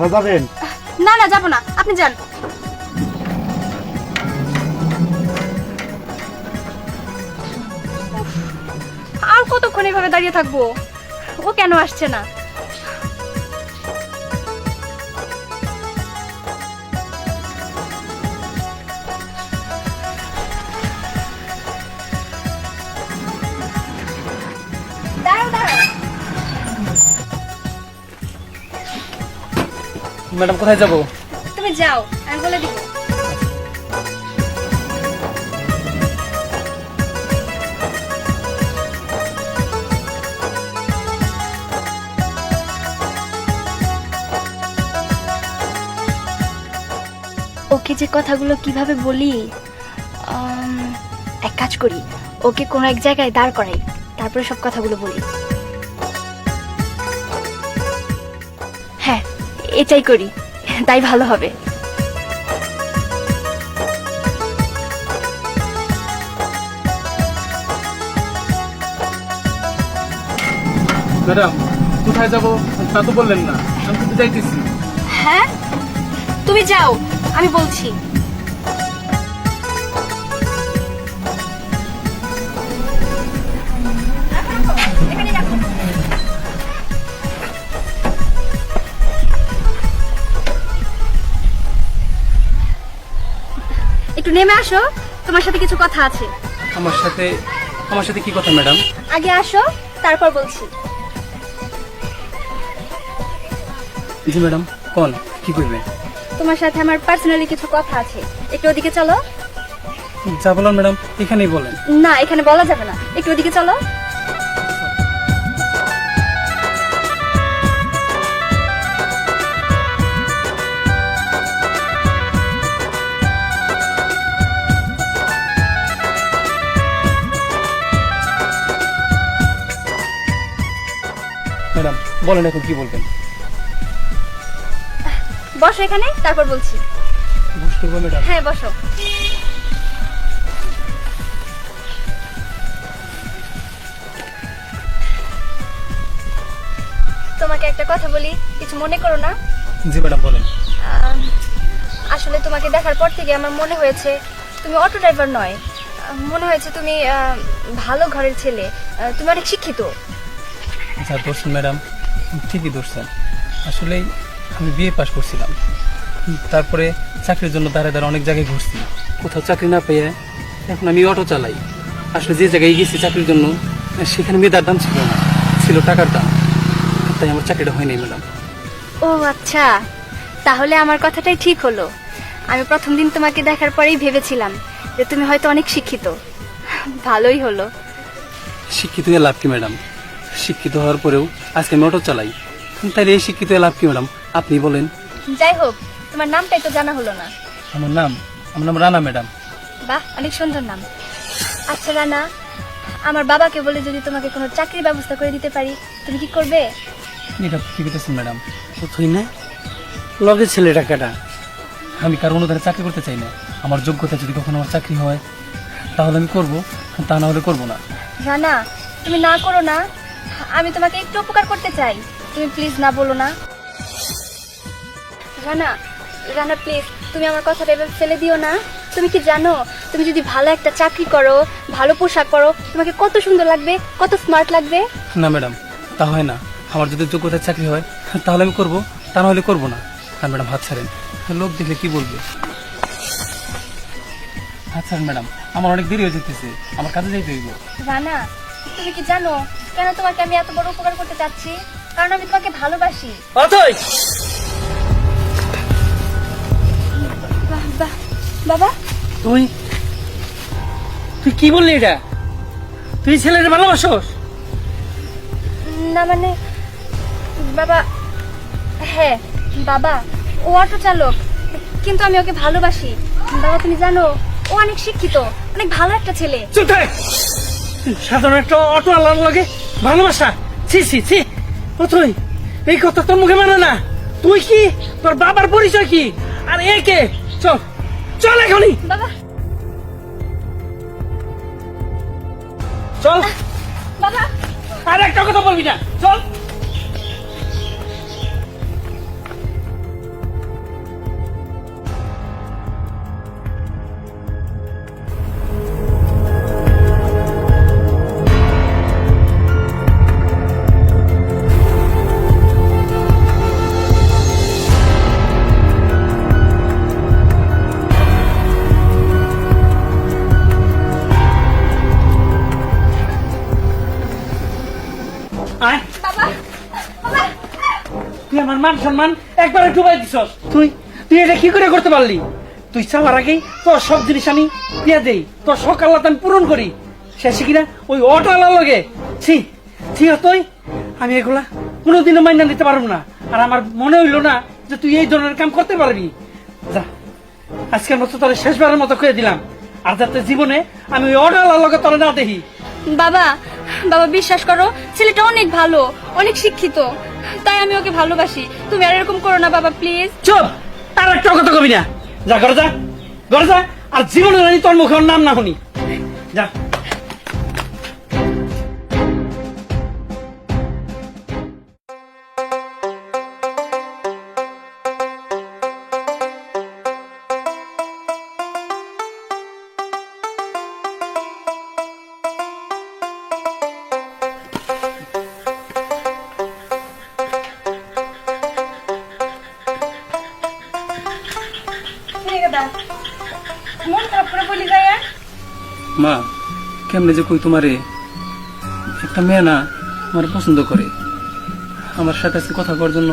আপা যাবেন? না না, যাব না। আপনি যান। আর কতক্ষণ এভাবে দাঁড়িয়ে থাকব? ও কেন আসছে না? ম্যাডাম কোথায় যাব? তুমি যাও আমি বলে দিব। ওকে যে কথাগুলো কীভাবে বলি আম, এক কাজ করি ওকে কোনো এক জায়গায় দাঁড় করাই তারপরে সব কথাগুলো বলি। এটাই করি। তাই ভালো হবে। ম্যাডাম কোথায় যাব? তা তো বললেন না। আমি তো যাইতেছি। হ্যাঁ? তুমি যাও আমি বলছি। একটু নেমে আসো তোমার সাথে কিছু কথা আছে। আমার সাথে আমার সাথে কি কথা ম্যাডাম? আগে আসো তারপর বলছি। জি ম্যাডাম কোন? কি করবে? তোমার সাথে আমার পার্সোনালি কিছু কথা আছে। একটু ওদিকে চলো। যা বলেন ম্যাডাম এখানেই বলেন। না এখানে বলা যাবে না। একটু ওদিকে চলো। ম্যাডাম বলেন এখন কি বলবেন? বসো এখানে তারপর বলছি। করব ম্যাডাম। হ্যাঁ বসো। তোমাকে একটা কথা বলি কিছু মনে করো না? জি ম্যাডাম বলেন। আসলে তোমাকে দেখার পর থেকে আমার মনে হয়েছে তুমি অটো ড্রাইভার নয়। মনে হয়েছে তুমি ভালো ঘরের ছেলে। তুমি অনেক শিক্ষিত। যা ধরছেন ম্যাডাম। ঠিকই ধরছেন। আসলেই আমি বিয়ে পাশ করছিলাম। তারপরে চাকরির জন্য দাঁড়ায় দাঁড়ায় অনেক জায়গায় ঘুরছি। কোথাও চাকরি না পেয়ে এখন আমি অটো চালাই। আসলে যে জায়গায় গেছি চাকরির জন্য সেখানে মেয়েদার দাম ছিল না ছিল টাকার দাম। তাই আমার চাকরিটা হয়নি ম্যাডাম। ও আচ্ছা। তাহলে আমার কথাটাই ঠিক হলো। আমি প্রথম দিন তোমাকে দেখার পরেই ভেবেছিলাম যে তুমি হয়তো অনেক শিক্ষিত। ভালোই হলো। শিক্ষিত হয়ে লাভ কি ম্যাডাম? শিক্ষিত হওয়ার পরেও আজকে আমি অটো চালাই। তাহলে এই শিক্ষিত লাভ কি ম্যাডাম? আপনি বলেন। যাই হোক তোমার নামটাই তো জানা হলো না। আমার নাম? আমার নাম রানা ম্যাডাম। বাহ অনেক সুন্দর নাম। আচ্ছা রানা আমার বাবাকে বলে যদি তোমাকে কোনো চাকরির ব্যবস্থা করে দিতে পারি তুমি কি করবে? এটা কি করতেছেন ম্যাডাম। তুই না। লগে ছেলে টাকাটা আমি কারও অনুদানে চাকরি করতে চাই না। আমার যোগ্যতা যদি কখনো আমার চাকরি হয় তাহলে আমি করব তা না হলে করব না। রানা তুমি না করো না। আমি তোমাকে একটু উপকার করতে চাই। তুমি প্লিজ না বলো না। রানা রানা প্লিজ তুমি আমার কথাটা এবার ফেলে দিও না। তুমি কি জানো তুমি যদি ভালো একটা চাকরি করো ভালো পোশাক করো তোমাকে কত সুন্দর লাগবে কত স্মার্ট লাগবে? না ম্যাডাম তা হয় না। আমার যদি যোগ্যতার চাকরি হয় তাহলে আমি করব তা না হলে করব না। আর ম্যাডাম হাত ছাড়েন। লোক দেখলে কি বলবে? হাত ছাড়েন ম্যাডাম আমার অনেক দেরি হয়ে যেতেছে। আমার কাজে যাইতে হইব। রানা তুমি কি জানো কেন তোমাকে আমি এত বড় উপকার করতে চাচ্ছি? কারণ আমি তোমাকে ভালোবাসি। অথই! বাহ, বাহ। বাবা? তুই? তুই কি বললি এটা? তুই ছেলের ভালোবাসোস? না মানে বাবা হ্যাঁ বাবা ও অটো চালক কিন্তু আমি ওকে ভালোবাসি। বাবা তুমি জানো ও অনেক শিক্ষিত অনেক ভালো একটা ছেলে। চুপ থাক! সাধারণ একটা অটো আলার লগে ভালোবাসা। ছি ছি ছি। অথই এই কথা তোর মুখে মানে না। তুই কি? তোর বাবার পরিচয় কি? আর এ কে? চল চল এখনই। বাবা। চল। বাবা। আর একটা কথা বলবি না। চল। আমার মান সম্মান একবারে ডুবাই দিছস। তুই তুই এটা কি করে করতে পারলি? তুই চাওয়ার আগেই তোর সব জিনিস আমি দিয়ে দেই। তোর সকাল আমি পূরণ করি। শেষে কিনা? ওই অটোওয়ালার লগে। ছি ছি তুই, আমি এগুলা কোনোদিনও মাইনা নিতে পারব না। আর আমার মনে হইল না যে তুই এই ধরনের কাম করতে পারবি। যা, আজকের মতো তোর শেষবারের মতো করে দিলাম। আর যাতে জীবনে আমি ওই অটোওয়ালার লগে তোর না দেখি। বাবা বাবা, বিশ্বাস করো, ছেলেটা অনেক ভালো, অনেক শিক্ষিত। তাই আমি ওকে ভালোবাসি। তুমি আর এরকম করো না, বাবা প্লিজ চুপ! তার একটা কথা কবি না। যা, ঘরে যা। ঘরে যা। আর জীবনে তোর মুখে ওর নাম না শুনি। যা। মা কেমনে যে কই তোমারে? একটা মেয়ে না আমার পছন্দ করে। আমার সাথে আজকে কথা করার জন্য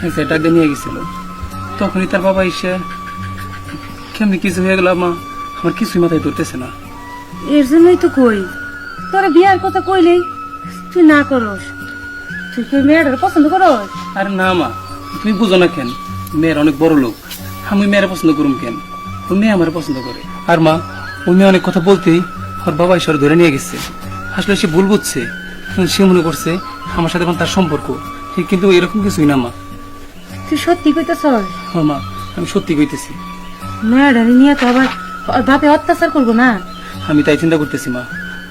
জায়গায় ডাক দিয়ে নিয়ে গেছিল। তখনই তার বাবা এসে কেমনি কিছু হয়ে গেল মা? আমার কিছুই মাথায় ধরতেছে না। এর জন্যই তো কই। তোরা বিয়ার কথা কইলেই তুই না করস। তুই কি মেয়েটার পছন্দ করস? আরে না মা তুমি বুঝো না কেন? মেয়ের অনেক বড় লোক। আমি মেয়ের পছন্দ করুম কেন? ও মেয়ে আমার পছন্দ করে। আর মা ওই মেয়ে অনেক কথা বলতেই ওর বাবা ঈশ্বর ধরে নিয়ে গেছে। আসলে সে ভুল বুঝছে। সে মনে করছে আমার সাথে এখন তার সম্পর্ক। কিন্তু এরকম কিছুই না মা। তুই সত্যি কইতেছস? ও মা আমি সত্যি কইতেছি। মেয়েটারে নিয়ে তো আবার বাপে অত্যাচার করব না? আমি তাই চিন্তা করতেছি মা।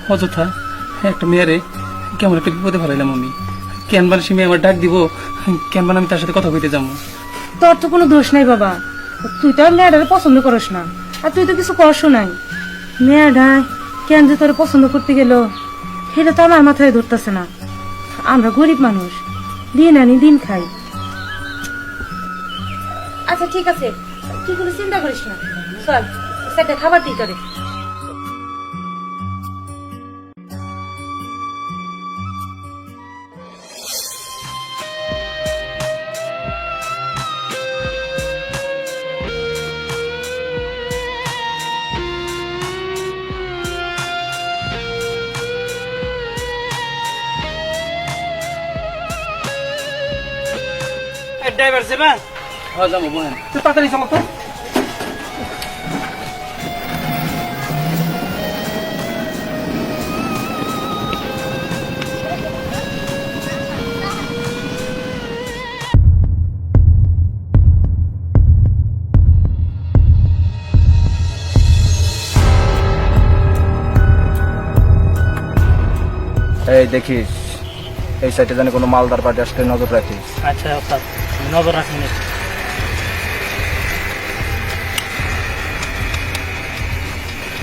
অযথা একটা মেয়েরে কেমন একটা বিপদে ফেলাইলাম আমি। কেন মানে সে মেয়ে আমার ডাক দিব কেন মানে আমি তার সাথে কথা কইতে যাব? তোর তো কোনো দোষ নাই বাবা। তুই তো মেয়েটারে পছন্দ করস না। আর তুই তো কিছু করছ নাই। মেয়েটা কেন যে তোর পছন্দ করতে গেল? সেটা তো আমার মাথায় ধরতেছে না। আমরা গরিব মানুষ, দিন আনি দিন খাই। আচ্ছা ঠিক আছে। তুই কোনো চিন্তা করিস না। চল সেটা খাবার দিই তোরে। ড্রাইভার সেবা হ্যাঁ যাব বলেন। তুই তাড়াতাড়ি চলো তো। এই দেখিস এই সাইডে জানি কোনো মালদার পার্টি আসলে নজর রাখিস। আচ্ছা নজর রাখুন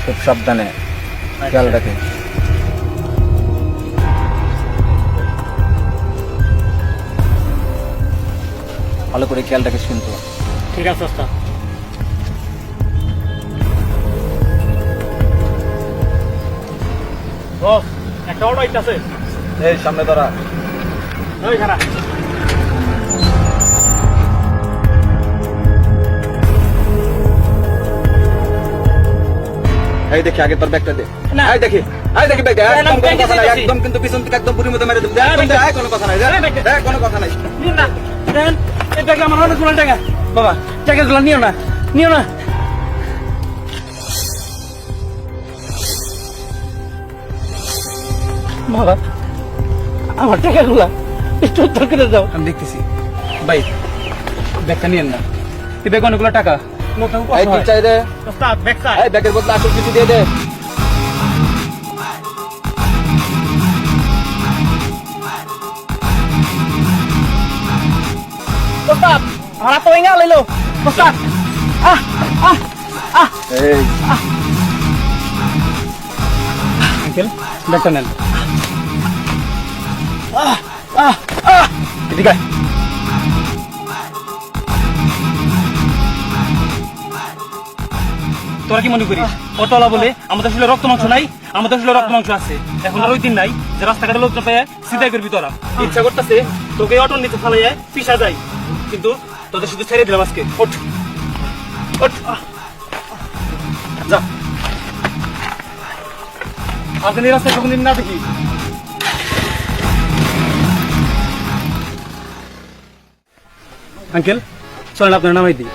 খুব সাবধানে খেয়াল রাখিস ভালো করে খেয়াল রাখিস কিন্তু ঠিক আছে ওস্তাদ। একটা অটো আইতাছে। এই সামনে ধরা ওই খারাপ এই দেখি আগে তোর ব্যাগটা দে। এই দেখি এই দেখি ব্যাগ না, না, একদম কোনো কথা নাই একদম কিন্তু পিছন থেকে একদম পুরির মতো মেরে দেব। এই কোনো কথা নাই এই কোনো কথা নাই। না। এই টাকা আমার অনেকগুলো টাকা বাবা টাকাগুলো নিও না নিও না। বাবা আমার টাকাগুলা একটু উদ্ধার করে দাও। আমি দেখতেছি। ভাই ব্যাগটা নিয়েন না। এই ব্যাগ অনেকগুলো টাকা। এই কি চাই রে ওস্তাদ ব্যাগ চাই এই ব্যাগের বদলে আসল কিছু দিয়ে দে ওস্তাদ আমার তো ইঙ্গা লইলো ওস্তাদ আহ আহ আহ এই আঙ্কেল ব্যাগটা নেন আহ আহ এদিকে তোরা কি মনে করিস? অটোলা বলে আমাদের আসলে রক্ত মাংস নাই, আমাদের আসলে রক্ত মাংস আছে। এখন আর ওই দিন নাই যে রাস্তাঘাটে লোক পেয়ে সিধাই করবি তোরা। ইচ্ছা করতেছে তোকে অটোর নিচে ফালাইয়া পিসা যায় কিন্তু তোদের শুধু ছেড়ে দিলাম আজকে। ওঠ। ওঠ। যা। আজকে এই রাস্তায় কোনদিন না দেখি। আঙ্কেল, চলেন আপনার নামাই দিই।